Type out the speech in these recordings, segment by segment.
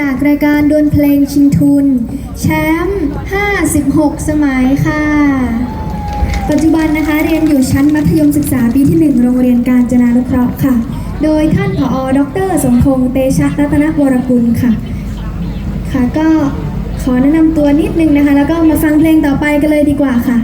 จากรายการดวลเพลงชิงทุน แชมป์ 56 สมัยค่ะ ปัจจุบันนะคะเรียนอยู่ชั้นมัธยมศึกษาปีที่ 1 โรงเรียนการจนานุเคราะห์ค่ะ โดยท่านผอ ดร สมพงษ์เตชะรัตนวรกุลค่ะ ค่ะก็ขอแนะนำตัวนิดนึงนะคะ แล้วก็มาฟังเพลงต่อไปกันเลยดีกว่าค่ะ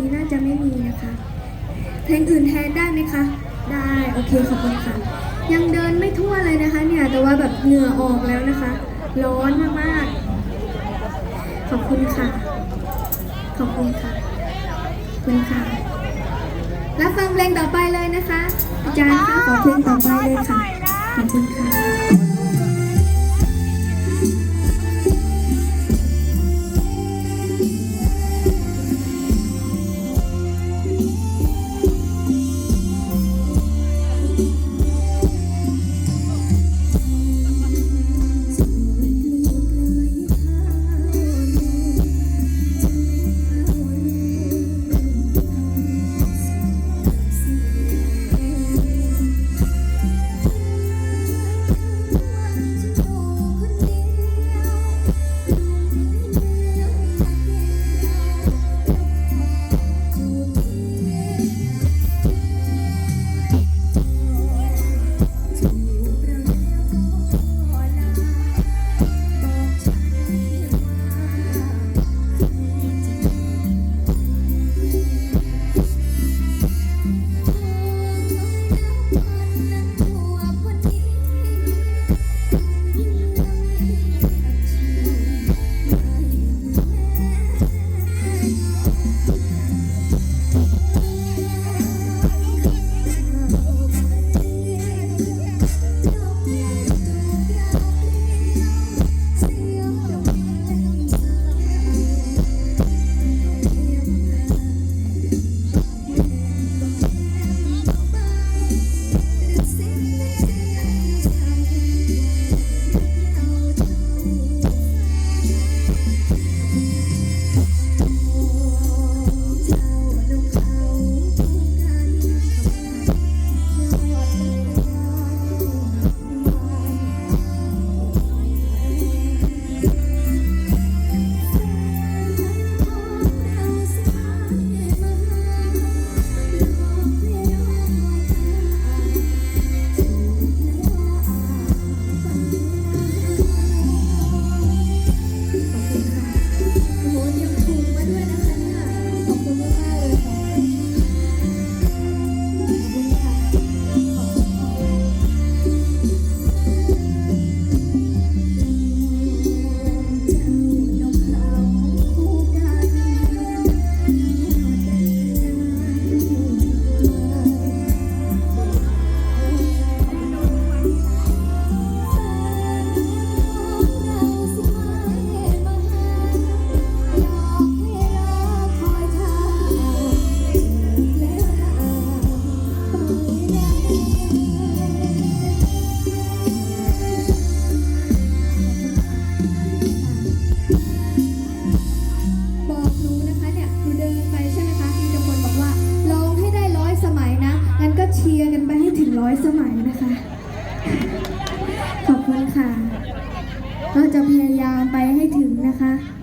นะหนูดูลิสต์ให้นะคะแต่ว่าวันนี้น่าจะไม่มีนะคะ เพลงอื่นแทนได้ไหมคะ ได้โอเคขอบคุณค่ะ ยังเดินไม่ทั่วเลยนะคะ เนี่ยแต่ว่าแบบเหงื่อออกแล้วนะคะ ร้อนมากๆขอบคุณค่ะ ขอบคุณค่ะขอบคุณค่ะรับฟังเพลงต่อไปเลยนะคะอาจารย์คะขอเพลงต่อไปเลยค่ะขอบคุณค่ะ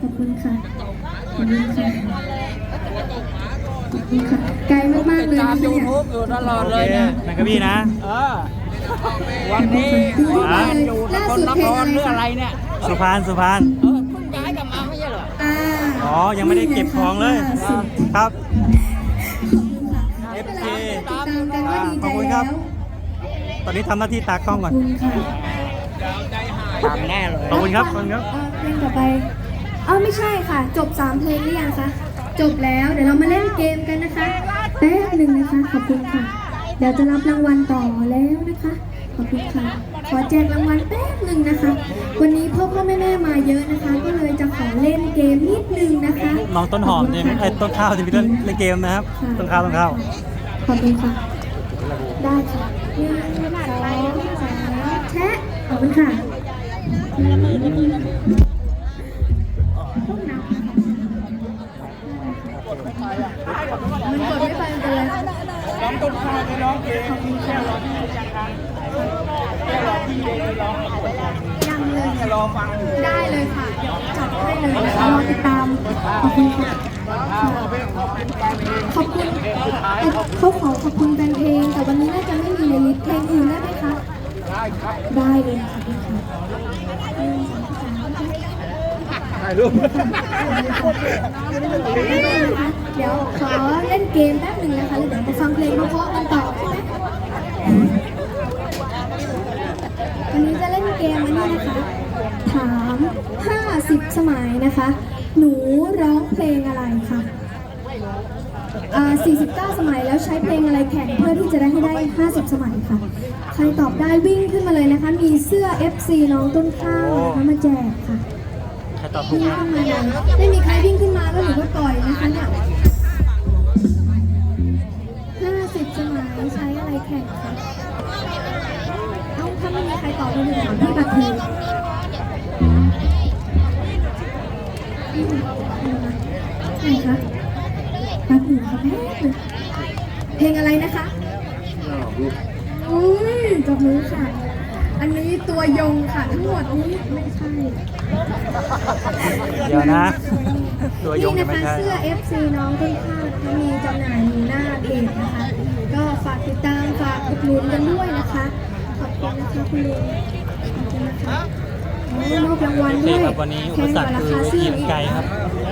ขอบคุณค่ะ ขอบคุณค่ะ ขอบคุณค่ะ ไกลมากๆเลยตามนะคะยูเนี่ย ทูบอยู่ตลอดเลยเนี่ยนั่นก็พี่นะ เออวันนี้ว่าอยู่นครนครหรืออะไรเนี่ยสุพานสุพานเออเพิ่งย้ายกลับมาไม่ใช่เหรออ่าอ๋อ ยังไม่ได้เก็บของเลยล่าสุดครับขอบคุณค่ะ FK ติดตามกันก็ดีขใจอบคุณครัแล้บ วตอนนี้ทำหน้าที่ตากล้องขก่ออบนคุณค่ะตามแน่เลย ขอบคุณครับ ขอบคุณครับเอ่อเพลงต่อไป เอ้าไม่ใช่ค่ะ จบ 3 เพลงหรือยังคะจบแล้วเดี๋ยวเรามาเล่นเกมกันนะคะแป๊บหนึ่งนะคะขอบคุณค่ะ เดี๋ยวจะรับรางวัลต่อแล้วนะคะขอบคุณค่ะขอแจกรางวัลแป๊บหนึ่งนะคะ วันนี้พ่อพ่อแม่แม่มาเยอะนะคะ ก็เลยจะขอเล่นเกมนิดนึงนะคะน้องต้นหอมใช่ไหมขบคุณค่ะไอ้ยต้นข้าวที่พี่ต้นเล่นเกมนะครับค่ะต้นข้าวต้นข้าวขอบคุณค่ะ ได้ค่ะหนึ่งสองสามแชะขอบคุณค่ะ มันกดไม่ไปมันเป็นไรน้องต้นข้าวที่ร้องเพลงแค่รอพี่ยังทันแค่รอพี่เองร้องยังเลยรอฟังได้เลยค่ะจัดให้เลยรอติดตามขอบคุณค่ะขอบคุณเขาขอขอบคุณแฟนเพลง แต่วันนี้น่าจะไม่มีในลิสต์เพลงอื่นได้ไหมคะได้เลยค่ะพี่ค่ะ ถ่ายรูปเดี๋ยวขอเล่นเกมแป๊บหนึ่งนะคะแล้วเดี๋ยวมาฟังเพลงเพราะๆกันต่อใช่ไหมวันนี้จะเล่นเกมอันนี้นะคะ ถาม 50 สมัยนะคะ หนูร้องเพลงอะไรคะอ่า49 สมัยแล้วใช้เพลงอะไรแข่งเพื่อที่จะได้ให้ได้ 50 สมัยค่ะ ใครตอบได้วิ่งขึ้นมาเลยนะคะ มีเสื้อ FC น้องต้นข้าวนะคะมาแจกค่ะ ตอบถูกงนะขึ้นมาเลยไม่มีใครวิ่งขึ้นมาก็หนูก็ปล่อยนะคะเนี่ยห้าสิบสมัยใช้อะไรแข่งคะเอ้าถ้าไม่มีใครตอบเลยหนูถามพี่บัตรทีอืมไหนคะบัตรหนูค่ะแม่เพลงอะไรนะคะอุ้ยจบมือค่ะ อันนี้ตัวยงค่ะทั้งหมดนี้ไม่ใช่ เดี๋ยวนะ ตัวยงนี่จะนะไม่คะใช่เสื้อ FC น้องต้นข้าวนะคะมีจำหน่ายอยู่หน้าเพจนะคะ ก็ฝากติดตามฝากอุดหนุนกันด้วยนะคะ ขอบคุณนะคะคุณลุงขอบคุณนะคะโอ้มอบรางวัลด้วยครับวันนี้อุปสรรคคือเวทีมันไกลครับ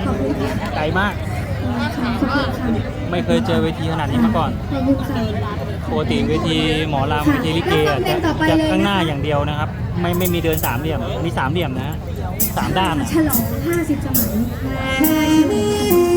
ขอบคุณค่ะไกลมาก ขอบคุณค่ะไม่เคยเจอเวทีขนาดนี้มาก่อน ขอบคุณค่ะ ปกติเวทีหมอลำเวทีลิเกอะจะจะข้างหน้าอย่างเดียวนะครับ ไม่ไม่มีเดินสามเหลี่ยมมีสามเหลี่ยมนะสามด้านอะฉลอง50สมัย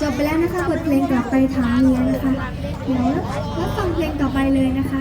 จบไปแล้วนะคะบทเพลงกลับไปถามเมียนะคะ เดี๋ยวรับฟังเพลงต่อไปเลยนะคะ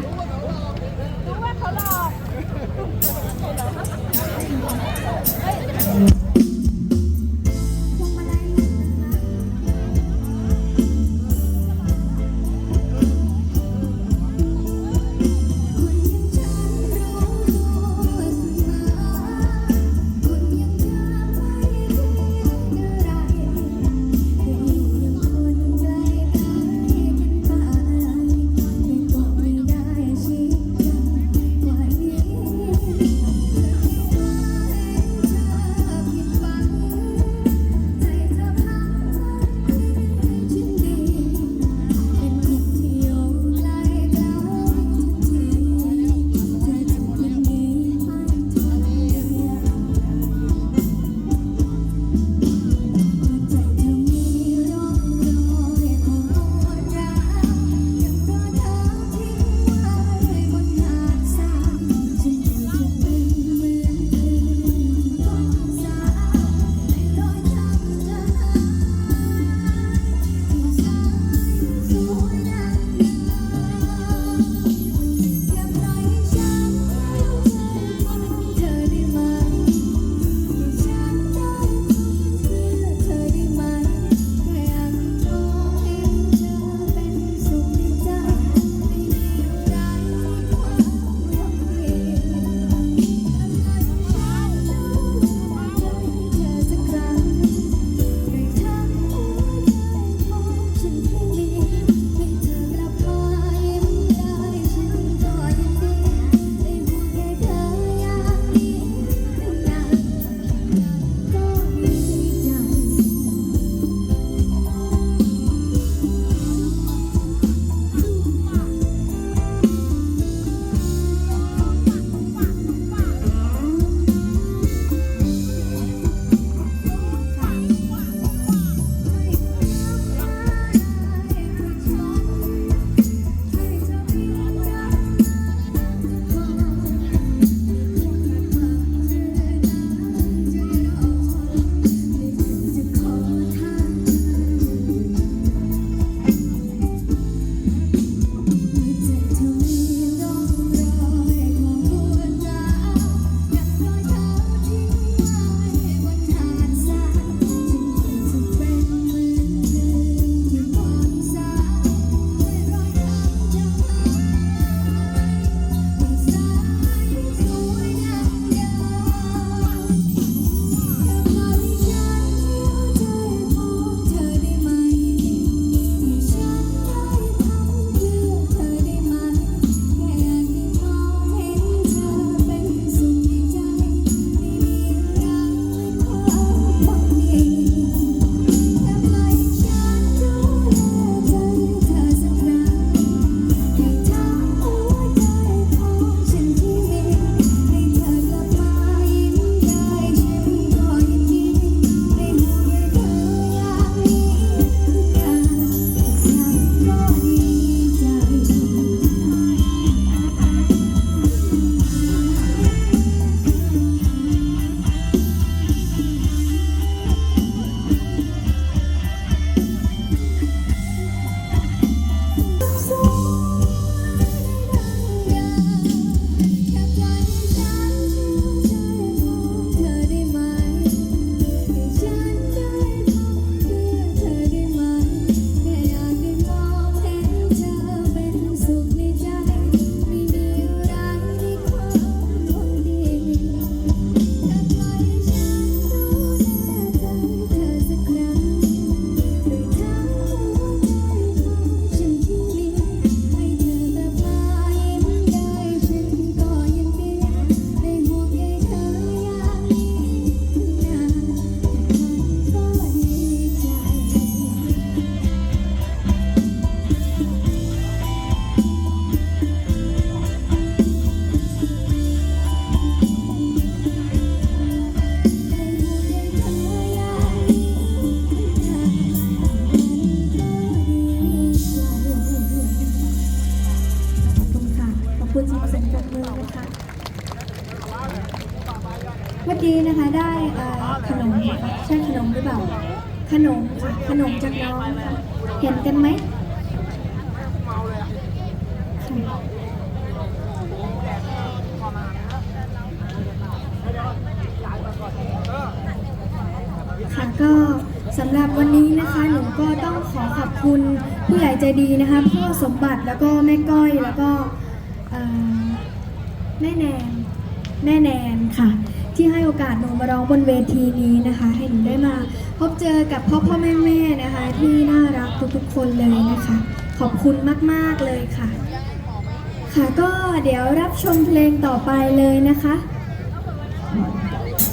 ค่ะก็สำหรับวันนี้นะคะหนูก็ต้องขอขอบคุณผู้ใหญ่ใจดีนะคะพ่อสมบัติแล้วก็แม่ก้อยแล้วก็แม่แนนแม่แนนค่ะ ที่ให้โอกาสหนูมาร้องบนเวทีนี้นะคะ ให้หนูได้มาพบเจอกับพ่อพ่อแม่แม่นะคะ ที่น่ารักทุกๆคนเลยนะคะ ขอบคุณมาก ๆ เลยค่ะ ค่ะก็เดี๋ยวรับชมเพลงต่อไปเลยนะคะ